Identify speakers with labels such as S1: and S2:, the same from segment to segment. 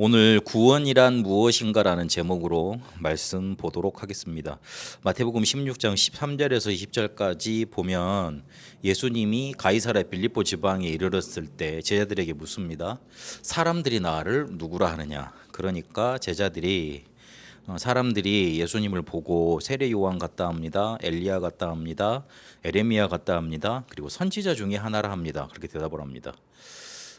S1: 오늘 구원이란 무엇인가라는 제목으로 말씀 보도록 하겠습니다. 마태복음 16장 13절에서 20절까지 보면 예수님이 가이사라 빌립보 지방에 이르렀을 때 제자들에게 묻습니다. 사람들이 나를 누구라 하느냐? 그러니까 제자들이 어, 사람들이 예수님을 보고 세례 요한 같다 합니다. 엘리야 같다 합니다. 에레미야 같다 합니다. 그리고 선지자 중에 하나라 합니다. 그렇게 대답을 합니다.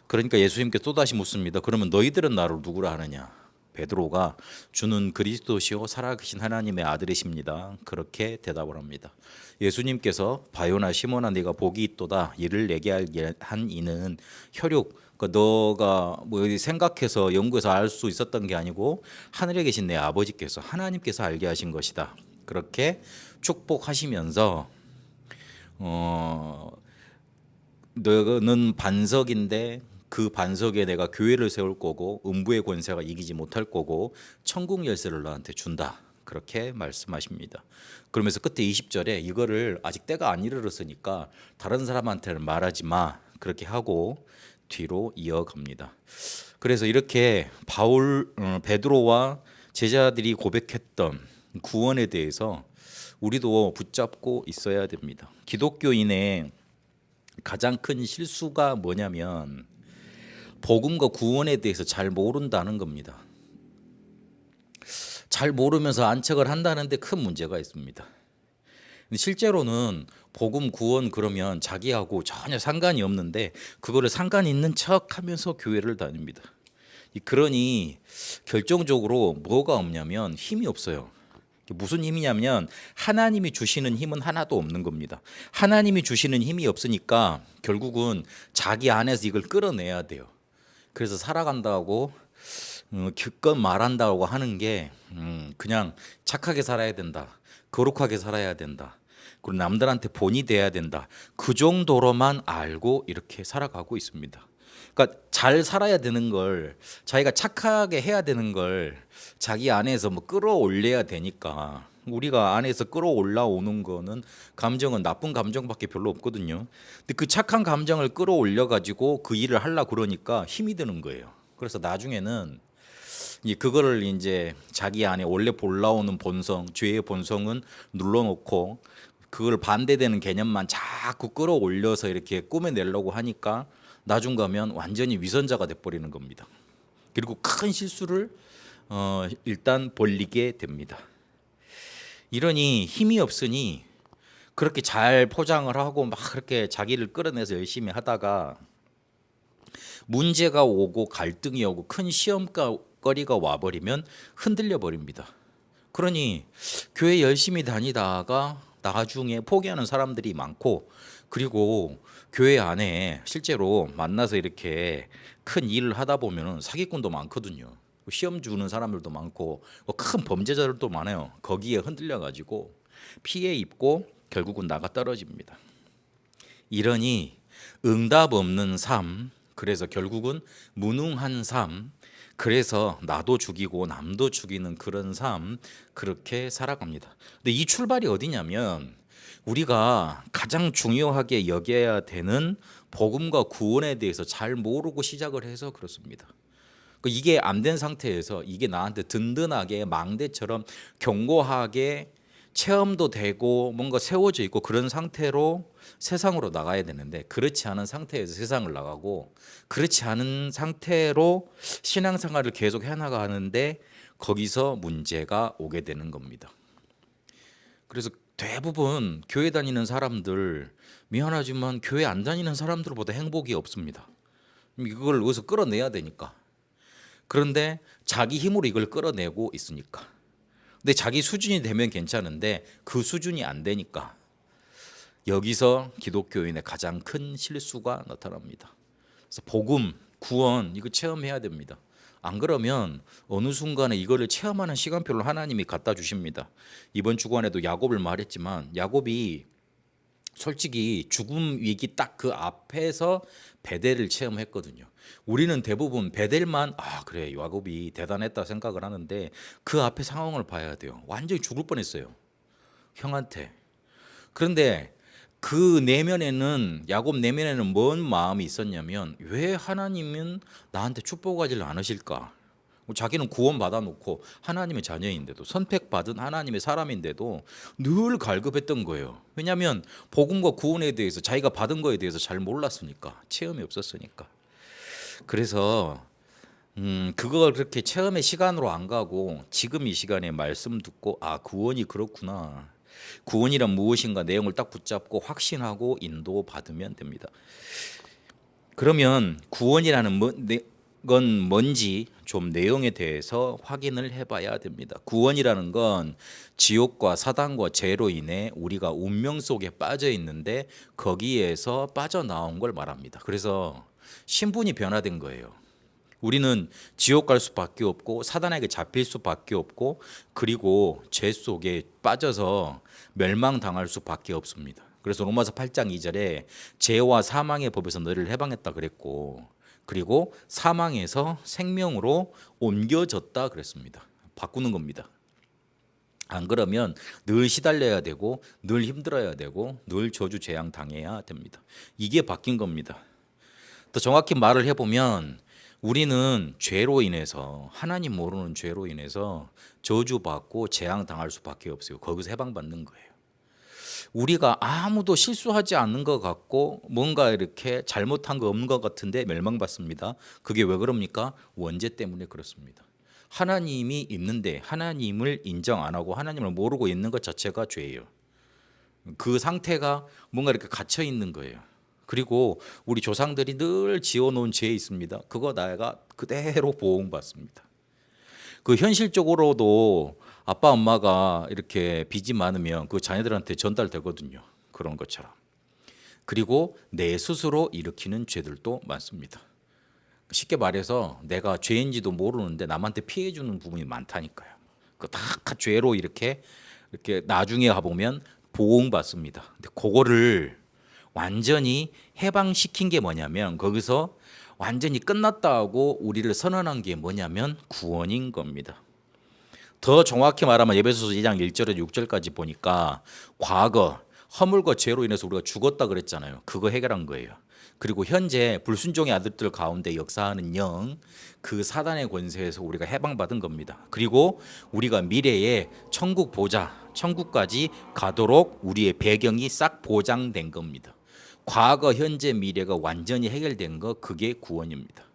S1: 그러니까 예수님께 또다시 묻습니다. 그러면 너희들은 나를 누구라 하느냐? 베드로가 주는 그리스도시요 살아계신 하나님의 아들이십니다. 그렇게 대답을 합니다. 예수님께서 바요나 시몬아 네가 복이 있도다 이를 내게 알게 한 이는 혈육 그 너가 뭐 생각해서 연구해서 알 수 있었던 게 아니고 하늘에 계신 내 아버지께서 하나님께서 알게 하신 것이다. 그렇게 축복하시면서 어 너는 반석인데 그 반석에 내가 교회를 세울 거고 음부의 권세가 이기지 못할 거고 천국 열쇠를 너한테 준다. 그렇게 말씀하십니다. 그러면서 끝에 20절에 이거를 아직 때가 안 이르렀으니까 다른 사람한테는 말하지 마. 그렇게 하고 뒤로 이어갑니다. 그래서 이렇게 바울 어, 베드로와 제자들이 고백했던 구원에 대해서 우리도 붙잡고 있어야 됩니다. 기독교인의 가장 큰 실수가 뭐냐면 복음과 구원에 대해서 잘 모른다는 겁니다. 잘 모르면서 안척을 한다는데 큰 문제가 있습니다. 실제로는 복음 구원 그러면 자기하고 전혀 상관이 없는데 그거를 상관 있는 척 하면서 교회를 다닙니다. 이 그러니 결정적으로 뭐가 없냐면 힘이 없어요. 무슨 힘이냐면 하나님이 주시는 힘은 하나도 없는 겁니다. 하나님이 주시는 힘이 없으니까 결국은 자기 안에서 이걸 끌어내야 돼요. 그래서 살아간다고 어, 기껏 말한다고 하는 게 음, 그냥 착하게 살아야 된다. 거룩하게 살아야 된다. 그리고 남들한테 본이 돼야 된다. 그 정도로만 알고 이렇게 살아가고 있습니다. 그러니까 잘 살아야 되는 걸 자기가 착하게 해야 되는 걸 자기 안에서 뭐 끌어올려야 되니까 우리가 안에서 끌어올라오는 거는 감정은 나쁜 감정밖에 별로 없거든요. 근데 그 착한 감정을 끌어올려 가지고 그 일을 하려 그러니까 힘이 드는 거예요. 그래서 나중에는 이 그거를 이제 자기 안에 원래 올라오는 본성, 죄의 본성은 눌러놓고 그걸 반대되는 개념만 자꾸 끌어올려서 이렇게 꾸며내려고 하니까 나중 가면 완전히 위선자가 돼버리는 겁니다. 그리고 큰 실수를 어, 일단 벌리게 됩니다. 이러니 힘이 없으니 그렇게 잘 포장을 하고 막 그렇게 자기를 끌어내서 열심히 하다가 문제가 오고 갈등이 오고 큰 시험거리가 와버리면 흔들려 버립니다. 그러니 교회 열심히 다니다가 나중에 포기하는 사람들이 많고 그리고 교회 안에 실제로 만나서 이렇게 큰 일을 하다 보면 사기꾼도 많거든요. 시험 주는 사람들도 많고 뭐큰 범죄자들도 많아요. 거기에 흔들려 가지고 피해 입고 결국은 나가 떨어집니다. 이러니 응답 없는 삶, 그래서 결국은 무능한 삶, 그래서 나도 죽이고 남도 죽이는 그런 삶 그렇게 살아갑니다. 근데 이 출발이 어디냐면 우리가 가장 중요하게 여겨야 되는 복음과 구원에 대해서 잘 모르고 시작을 해서 그렇습니다. 그 이게 안 된 상태에서 이게 나한테 든든하게 망대처럼 견고하게 체험도 되고 뭔가 세워져 있고 그런 상태로 세상으로 나가야 되는데 그렇지 않은 상태에서 세상을 나가고 그렇지 않은 상태로 신앙생활을 계속 해나가는데 거기서 문제가 오게 되는 겁니다. 그래서 대부분 교회 다니는 사람들 미안하지만 교회 안 다니는 사람들보다 행복이 없습니다. 이걸 어디서 끌어내야 되니까. 그런데 자기 힘으로 이걸 끌어내고 있으니까. 근데 자기 수준이 되면 괜찮은데 그 수준이 안 되니까 여기서 기독교인의 가장 큰 실수가 나타납니다. 그래서 복음, 구원 이거 체험해야 됩니다. 안 그러면 어느 순간에 이거를 체험하는 시간표를 하나님이 갖다 주십니다. 이번 주간에도 야곱을 말했지만 야곱이 솔직히 죽음 위기 딱 그 앞에서 베델을 체험했거든요. 우리는 대부분 베델만 아 그래 야곱이 대단했다 생각을 하는데 그 앞에 상황을 봐야 돼요. 완전히 죽을 뻔했어요. 형한테. 그런데 그 내면에는 야곱 내면에는 뭔 마음이 있었냐면 왜 하나님은 나한테 축복하지를 않으실까? 뭐 자기는 구원 받아 놓고 하나님의 자녀인데도 선택받은 하나님의 사람인데도 늘 갈급했던 거예요. 왜냐하면 복음과 구원에 대해서 자기가 받은 거에 대해서 잘 몰랐으니까 체험이 없었으니까. 그래서 음, 그걸 그렇게 체험의 시간으로 안 가고 지금 이 시간에 말씀 듣고 아 구원이 그렇구나. 구원이란 무엇인가 내용을 딱 붙잡고 확신하고 인도 받으면 됩니다. 그러면 구원이라는 뭐, 네, 건 뭔지 좀 내용에 대해서 확인을 해봐야 됩니다. 구원이라는 건 지옥과 사단과 죄로 인해 우리가 운명 속에 빠져 있는데 거기에서 빠져나온 걸 말합니다. 그래서 신분이 변화된 거예요. 우리는 지옥 갈 수밖에 없고 사단에게 잡힐 수밖에 없고 그리고 죄 속에 빠져서 멸망당할 수밖에 없습니다. 그래서 로마서 8장 2절에 죄와 사망의 법에서 너를 해방했다 그랬고 그리고 사망에서 생명으로 옮겨졌다 그랬습니다. 바꾸는 겁니다. 안 그러면 늘 시달려야 되고 늘 힘들어야 되고 늘 저주 재앙 당해야 됩니다. 이게 바뀐 겁니다. 더 정확히 말을 해보면 우리는 죄로 인해서 하나님 모르는 죄로 인해서 저주받고 재앙 당할 수밖에 없어요. 거기서 해방받는 거예요. 우리가 아무도 실수하지 않는 것 같고 뭔가 이렇게 잘못한 거 없는 것 같은데 멸망받습니다. 그게 왜 그럽니까? 원죄 때문에 그렇습니다. 하나님이 있는데 하나님을 인정 안 하고 하나님을 모르고 있는 것 자체가 죄예요. 그 상태가 뭔가 이렇게 갇혀 있는 거예요. 그리고 우리 조상들이 늘 지어놓은 죄 있습니다. 그거 내가 그대로 보응받습니다. 그 현실적으로도 아빠 엄마가 이렇게 빚이 많으면 그 자녀들한테 전달되거든요. 그런 것처럼. 그리고 내 스스로 일으키는 죄들도 많습니다. 쉽게 말해서 내가 죄인지도 모르는데 남한테 피해 주는 부분이 많다니까요. 그다 죄로 이렇게 이렇게 나중에 가 보면 보응받습니다. 근데 그거를 완전히 해방시킨 게 뭐냐면 거기서 완전히 끝났다고 우리를 선언한 게 뭐냐면 구원인 겁니다. 더 정확히 말하면 예배소서 2장 1절에서 6절까지 보니까 과거 허물과 죄로 인해서 우리가 죽었다 그랬잖아요. 그거 해결한 거예요. 그리고 현재 불순종의 아들들 가운데 역사하는 영, 그 사단의 권세에서 우리가 해방받은 겁니다. 그리고 우리가 미래에 천국 보자, 천국까지 가도록 우리의 배경이 싹 보장된 겁니다. 과거, 현재, 미래가 완전히 해결된 거 그게 구원입니다.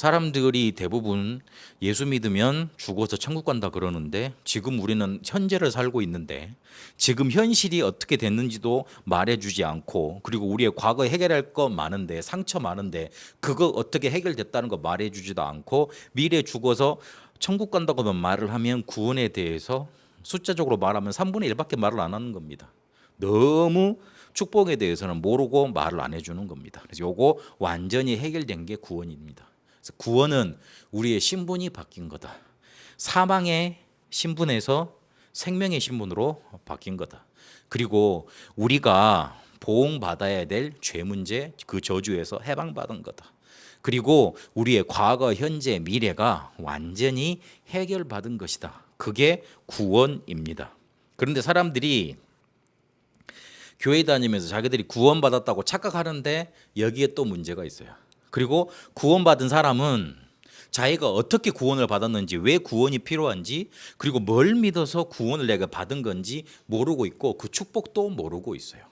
S1: 사람들이 대부분 예수 믿으면 죽어서 천국 간다 그러는데 지금 우리는 현재를 살고 있는데 지금 현실이 어떻게 됐는지도 말해주지 않고 그리고 우리의 과거에 해결할 거 많은데 상처 많은데 그거 어떻게 해결됐다는 거 말해주지도 않고 미래 죽어서 천국 간다고만 말을 하면 구원에 대해서 숫자적으로 말하면 3분의 1밖에 말을 안 하는 겁니다. 너무 축복에 대해서는 모르고 말을 안 해주는 겁니다. 그래서 요거 완전히 해결된 게 구원입니다. 구원은 우리의 신분이 바뀐 거다. 사망의 신분에서 생명의 신분으로 바뀐 거다. 그리고 우리가 보응받아야 될 죄 문제, 그 저주에서 해방받은 거다. 그리고 우리의 과거, 현재, 미래가 완전히 해결받은 것이다. 그게 구원입니다. 그런데 사람들이 교회 다니면서 자기들이 구원받았다고 착각하는데 여기에 또 문제가 있어요. 그리고 구원받은 사람은 자기가 어떻게 구원을 받았는지, 왜 구원이 필요한지, 그리고 뭘 믿어서 구원을 내가 받은 건지 모르고 있고 그 축복도 모르고 있어요.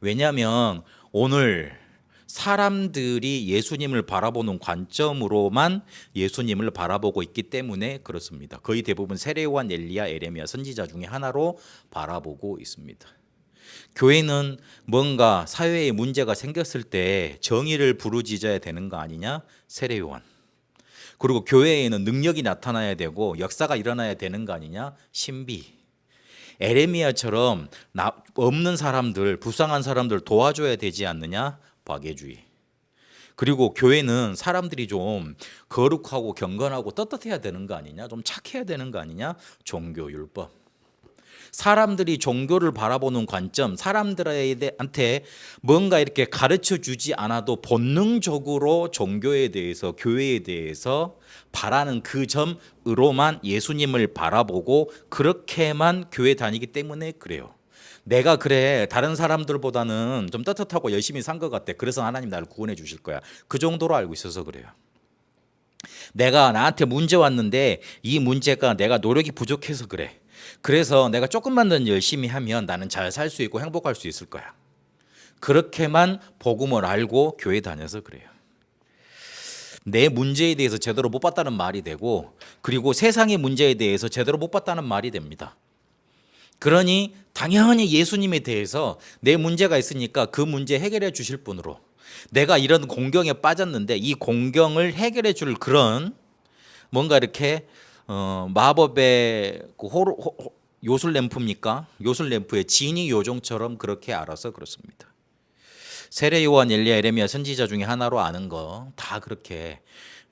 S1: 왜냐하면 오늘 사람들이 예수님을 바라보는 관점으로만 예수님을 바라보고 있기 때문에 그렇습니다. 거의 대부분 세례요한, 엘리야, 에레미야 선지자 중에 하나로 바라보고 있습니다. 교회는 뭔가 사회에 문제가 생겼을 때 정의를 부르짖어야 되는 거 아니냐? 세례요한. 그리고 교회에는 능력이 나타나야 되고 역사가 일어나야 되는 거 아니냐? 신비. 에레미야처럼 없는 사람들, 불쌍한 사람들 도와줘야 되지 않느냐? 박애주의. 그리고 교회는 사람들이 좀 거룩하고 경건하고 떳떳해야 되는 거 아니냐? 좀 착해야 되는 거 아니냐? 종교율법. 사람들이 종교를 바라보는 관점, 사람들한테 뭔가 이렇게 가르쳐 주지 않아도 본능적으로 종교에 대해서, 교회에 대해서 바라는 그 점으로만 예수님을 바라보고 그렇게만 교회 다니기 때문에 그래요. 내가 그래 다른 사람들보다는 좀 떳떳하고 열심히 산 것 같아. 그래서 하나님 나를 구원해 주실 거야. 그 정도로 알고 있어서 그래요. 내가 나한테 문제 왔는데 이 문제가 내가 노력이 부족해서 그래. 그래서 내가 조금만 더 열심히 하면 나는 잘 살 수 있고 행복할 수 있을 거야. 그렇게만 복음을 알고 교회 다녀서 그래요. 내 문제에 대해서 제대로 못 봤다는 말이 되고 그리고 세상의 문제에 대해서 제대로 못 봤다는 말이 됩니다. 그러니 당연히 예수님에 대해서 내 문제가 있으니까 그 문제 해결해 주실 분으로 내가 이런 공경에 빠졌는데 이 공경을 해결해 줄 그런 뭔가 이렇게 어, 마법의 그 호로, 호, 호- 요술 램프입니까? 요술 램프의 진이 요정처럼 그렇게 알아서 그렇습니다. 세례 요한 엘리야 에레미야 선지자 중에 하나로 아는 거 다 그렇게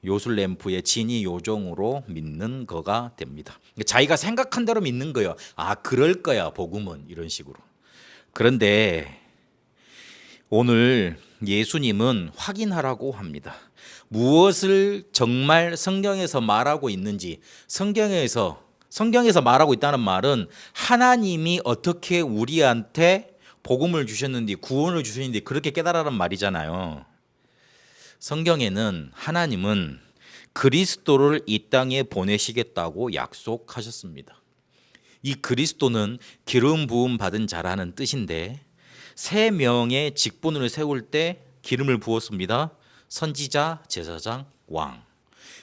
S1: 요술 램프의 진이 요정으로 믿는 거가 됩니다. 자기가 생각한 대로 믿는 거예요. 아 그럴 거야 복음은 이런 식으로. 그런데 오늘 예수님은 확인하라고 합니다. 무엇을 정말 성경에서 말하고 있는지 성경에서 성경에서 말하고 있다는 말은 하나님이 어떻게 우리한테 복음을 주셨는지 구원을 주셨는지 그렇게 깨달으라는 말이잖아요. 성경에는 하나님은 그리스도를 이 땅에 보내시겠다고 약속하셨습니다. 이 그리스도는 기름 부음 받은 자라는 뜻인데 세 명의 직분을 세울 때 기름을 부었습니다. 선지자, 제사장, 왕.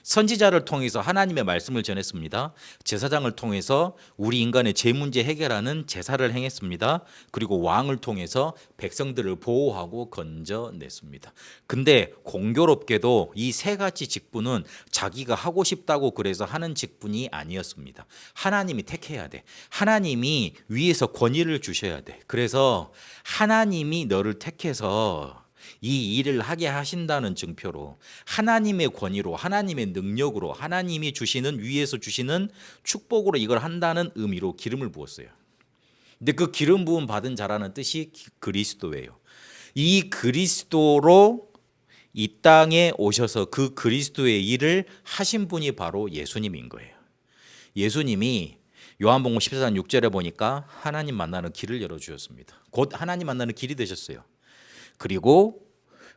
S1: 선지자를 통해서 하나님의 말씀을 전했습니다. 제사장을 통해서 우리 인간의 죄 문제 해결하는 제사를 행했습니다. 그리고 왕을 통해서 백성들을 보호하고 건져냈습니다. 근데 공교롭게도 이 세 가지 직분은 자기가 하고 싶다고 그래서 하는 직분이 아니었습니다. 하나님이 택해야 돼. 하나님이 위에서 권위를 주셔야 돼. 그래서 하나님이 너를 택해서 이 일을 하게 하신다는 증표로 하나님의 권위로 하나님의 능력으로 하나님이 주시는 위에서 주시는 축복으로 이걸 한다는 의미로 기름을 부었어요. 근데 그 기름 부음 받은 자라는 뜻이 기- 그리스도예요. 이 그리스도로 이 땅에 오셔서 그 그리스도의 일을 하신 분이 바로 예수님인 거예요. 예수님이 요한복음 14장 6절에 보니까 하나님 만나는 길을 열어 주셨습니다. 곧 하나님 만나는 길이 되셨어요. 그리고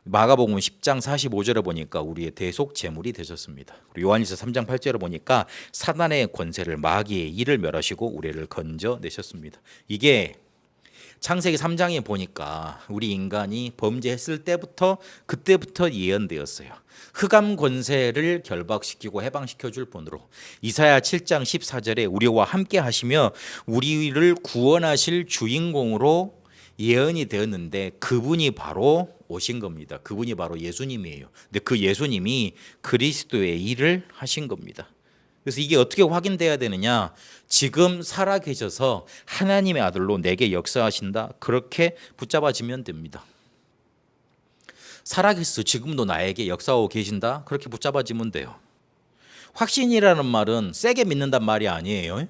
S1: 마가복음 10장 45절에 보니까 우리의 대속 제물이 되셨습니다. 요한일서 3장 8절에 보니까 사단의 권세를 마귀의 일을 멸하시고 우리를 건져 내셨습니다. 이게 창세기 3장에 보니까 우리 인간이 범죄했을 때부터 그때부터 예언되었어요. 흑암 권세를 결박시키고 해방시켜 줄 분으로 이사야 7장 14절에 우리와 함께 하시며 우리를 구원하실 주인공으로 예언이 되었는데 그분이 바로 오신 겁니다. 그분이 바로 예수님이에요. 근데 그 예수님이 그리스도의 일을 하신 겁니다. 그래서 이게 어떻게 확인돼야 되느냐? 지금 살아 계셔서 하나님의 아들로 내게 역사하신다. 그렇게 붙잡아지면 됩니다. 살아 계셔 지금도 나에게 역사하고 계신다. 그렇게 붙잡아지면 돼요. 확신이라는 말은 세게 믿는단 말이 아니에요.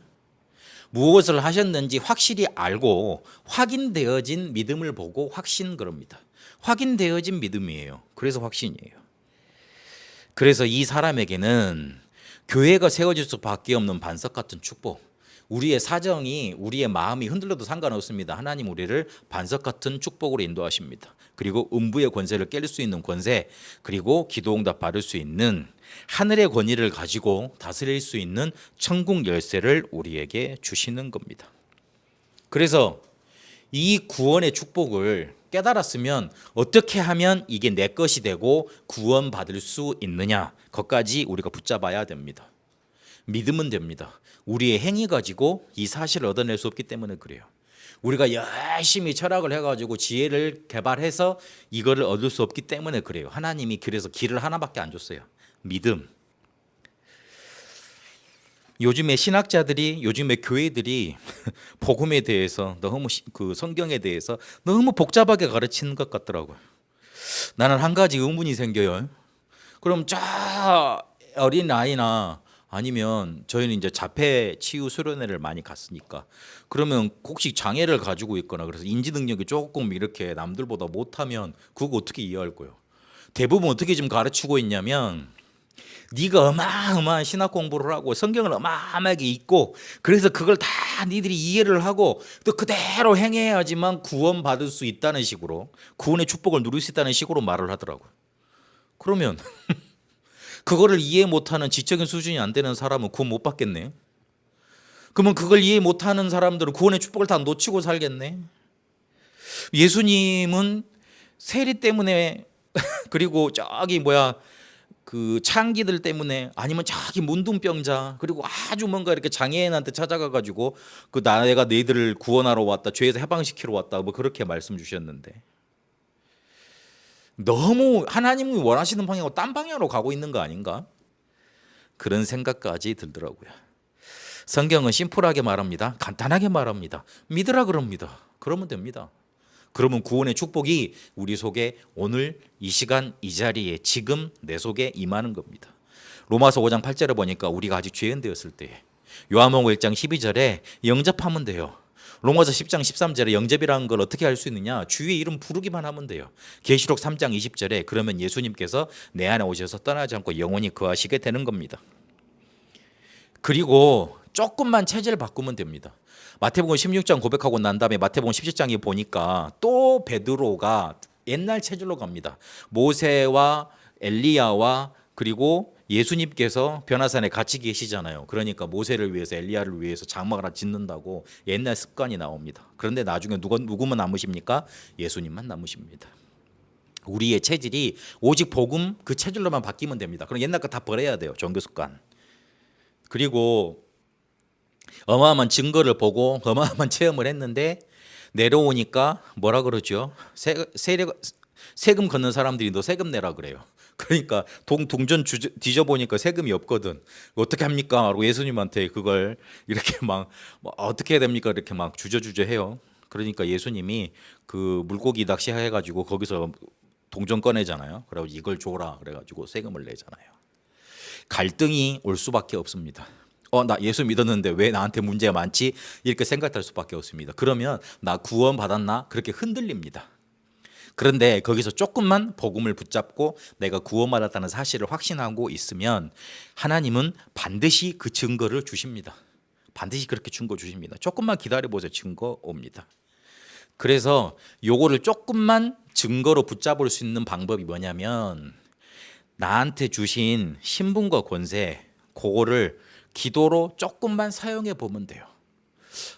S1: 무엇을 하셨는지 확실히 알고 확인되어진 믿음을 보고 확신 그럽니다. 확인되어진 믿음이에요. 그래서 확신이에요. 그래서 이 사람에게는 교회가 세워질 수밖에 없는 반석 같은 축복. 우리의 사정이 우리의 마음이 흔들려도 상관없습니다. 하나님 우리를 반석 같은 축복으로 인도하십니다. 그리고 음부의 권세를 깰 수 있는 권세, 그리고 기도 응답 받을 수 있는 하늘의 권위를 가지고 다스릴 수 있는 천국 열쇠를 우리에게 주시는 겁니다. 그래서 이 구원의 축복을 깨달았으면 어떻게 하면 이게 내 것이 되고 구원받을 수 있느냐 것까지 우리가 붙잡아야 됩니다. 믿으면 됩니다. 우리의 행위 가지고 이 사실을 얻어낼 수 없기 때문에 그래요. 우리가 열심히 철학을 해가지고 지혜를 개발해서 이거를 얻을 수 없기 때문에 그래요. 하나님이 그래서 길을 하나밖에 안 줬어요. 믿음. 요즘에 신학자들이 요즘에 교회들이 복음에 대해서 너무 시- 그 성경에 대해서 너무 복잡하게 가르치는 것 같더라고요. 나는 한 가지 의문이 생겨요. 그럼 저 어린 아이나 아니면 저희는 이제 자폐 치유 수련회를 많이 갔으니까 그러면 혹시 장애를 가지고 있거나 그래서 인지 능력이 조금 이렇게 남들보다 못하면 그거 어떻게 이해할 거예요? 대부분 어떻게 지금 가르치고 있냐면 네가 어마어마한 신학 공부를 하고 성경을 어마어마하게 읽고 그래서 그걸 다 니들이 이해를 하고 또 그대로 행해야지만 구원 받을 수 있다는 식으로 구원의 축복을 누릴 수 있다는 식으로 말을 하더라고요. 그러면 그거를 이해 못하는 지적인 수준이 안 되는 사람은 구원 못 받겠네. 그러면 그걸 이해 못하는 사람들은 구원의 축복을 다 놓치고 살겠네. 예수님은 세리 때문에 그리고 저기 뭐야 그 창기들 때문에 아니면 저기 문둥병자 그리고 아주 뭔가 이렇게 장애인한테 찾아가 가지고 그 나내가 너희들을 구원하러 왔다 죄에서 해방시키러 왔다 뭐 그렇게 말씀 주셨는데 너무 하나님이 원하시는 방향하고 딴 방향으로 가고 있는 거 아닌가 그런 생각까지 들더라고요. 성경은 심플하게 말합니다. 간단하게 말합니다. 믿으라 그럽니다. 그러면 됩니다. 그러면 구원의 축복이 우리 속에 오늘 이 시간 이 자리에 지금 내 속에 임하는 겁니다. 로마서 5장 8절에 보니까 우리가 아직 죄인 되었을 때 요한복음 1장 12절에 영접하면 돼요. 로마서 10장 13절에 영접이라는 걸 어떻게 할 수 있느냐? 주의 이름 부르기만 하면 돼요. 계시록 3장 20절에 그러면 예수님께서 내 안에 오셔서 떠나지 않고 영원히 거하시게 되는 겁니다. 그리고 조금만 체제를 바꾸면 됩니다. 마태복음 16장 고백하고 난 다음에 마태복음 17장에 보니까 또 베드로가 옛날 체질로 갑니다. 모세와 엘리야와 그리고 예수님께서 변화산에 같이 계시잖아요. 그러니까 모세를 위해서 엘리야를 위해서 장막을 하나 짓는다고 옛날 습관이 나옵니다. 그런데 나중에 누가 누구만 남으십니까? 예수님만 남으십니다. 우리의 체질이 오직 복음 그 체질로만 바뀌면 됩니다. 그럼 옛날 거 다 버려야 돼요. 종교 습관. 그리고 어마어마한 증거를 보고 어마어마한 체험을 했는데 내려오니까 뭐라 그러죠? 세, 세금 걷는 사람들이 너 세금 내라 그래요. 그러니까 동 동전 주저, 뒤져보니까 세금이 없거든. 어떻게 합니까? 하고 예수님한테 그걸 이렇게 막뭐 어떻게 해야 됩니까? 이렇게 막 주저주저 해요. 그러니까 예수님이 그 물고기 낚시 해 가지고 거기서 동전 꺼내잖아요. 그리고 이걸 줘라 그래가지고 세금을 내잖아요. 갈등이 올 수밖에 없습니다. 어, 나 예수 믿었는데 왜 나한테 문제가 많지? 이렇게 생각할 수밖에 없습니다. 그러면 나 구원 받았나? 그렇게 흔들립니다. 그런데 거기서 조금만 복음을 붙잡고 내가 구원받았다는 사실을 확신하고 있으면 하나님은 반드시 그 증거를 주십니다. 반드시 그렇게 증거 주십니다. 조금만 기다려 보세요. 증거 옵니다. 그래서 요거를 조금만 증거로 붙잡을 수 있는 방법이 뭐냐면 나한테 주신 신분과 권세 그거를 기도로 조금만 사용해 보면 돼요.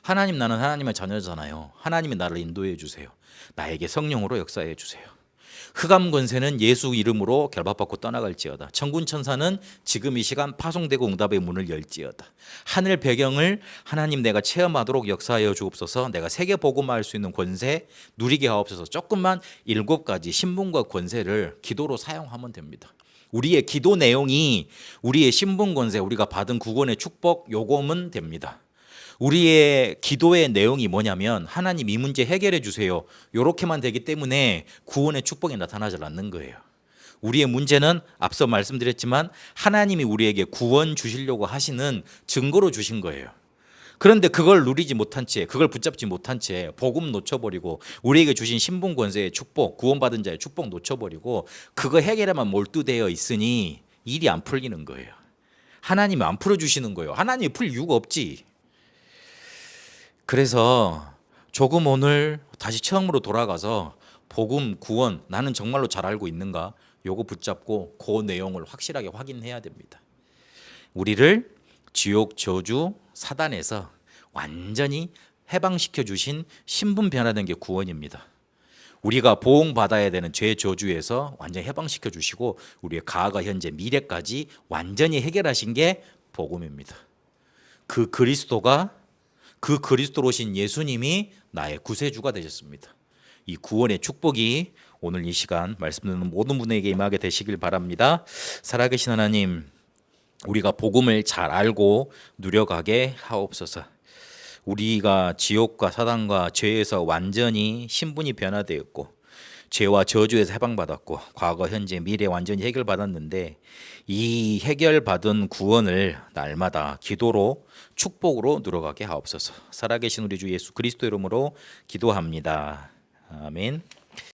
S1: 하나님 나는 하나님의 자녀잖아요. 하나님이 나를 인도해 주세요. 나에게 성령으로 역사해 주세요. 흑암 권세는 예수 이름으로 결박받고 떠나갈지어다. 천군 천사는 지금 이 시간 파송되고 응답의 문을 열지어다. 하늘 배경을 하나님 내가 체험하도록 역사하여 주옵소서. 내가 세계 복음화할 수 있는 권세 누리게 하옵소서. 조금만 일곱 가지 신분과 권세를 기도로 사용하면 됩니다. 우리의 기도 내용이 우리의 신분 권세 우리가 받은 구원의 축복 요금은 됩니다. 우리의 기도의 내용이 뭐냐면 하나님 이 문제 해결해 주세요. 요렇게만 되기 때문에 구원의 축복이 나타나지 않는 거예요. 우리의 문제는 앞서 말씀드렸지만 하나님이 우리에게 구원 주시려고 하시는 증거로 주신 거예요. 그런데 그걸 누리지 못한 채, 그걸 붙잡지 못한 채 복음 놓쳐버리고 우리에게 주신 신분 권세의 축복, 구원받은 자의 축복 놓쳐버리고 그거 해결에만 몰두되어 있으니 일이 안 풀리는 거예요. 하나님이 안 풀어주시는 거예요. 하나님이 풀 이유가 없지. 그래서 조금 오늘 다시 처음으로 돌아가서 복음 구원 나는 정말로 잘 알고 있는가 요거 붙잡고 그 내용을 확실하게 확인해야 됩니다. 우리를 지옥 저주 사단에서 완전히 해방시켜 주신 신분 변화된 게 구원입니다. 우리가 보응받아야 되는 죄 저주에서 완전히 해방시켜 주시고 우리의 가가 현재 미래까지 완전히 해결하신 게 복음입니다. 그 그리스도가 그 그리스도로 오신 예수님이 나의 구세주가 되셨습니다. 이 구원의 축복이 오늘 이 시간 말씀 듣는 모든 분에게 임하게 되시길 바랍니다. 살아계신 하나님, 우리가 복음을 잘 알고 누려가게 하옵소서. 우리가 지옥과 사단과 죄에서 완전히 신분이 변화되었고 죄와 저주에서 해방받았고 과거 현재 미래 완전히 해결받았는데 이 해결받은 구원을 날마다 기도로 축복으로 누려가게 하옵소서. 살아계신 우리 주 예수 그리스도 이름으로 기도합니다. 아멘.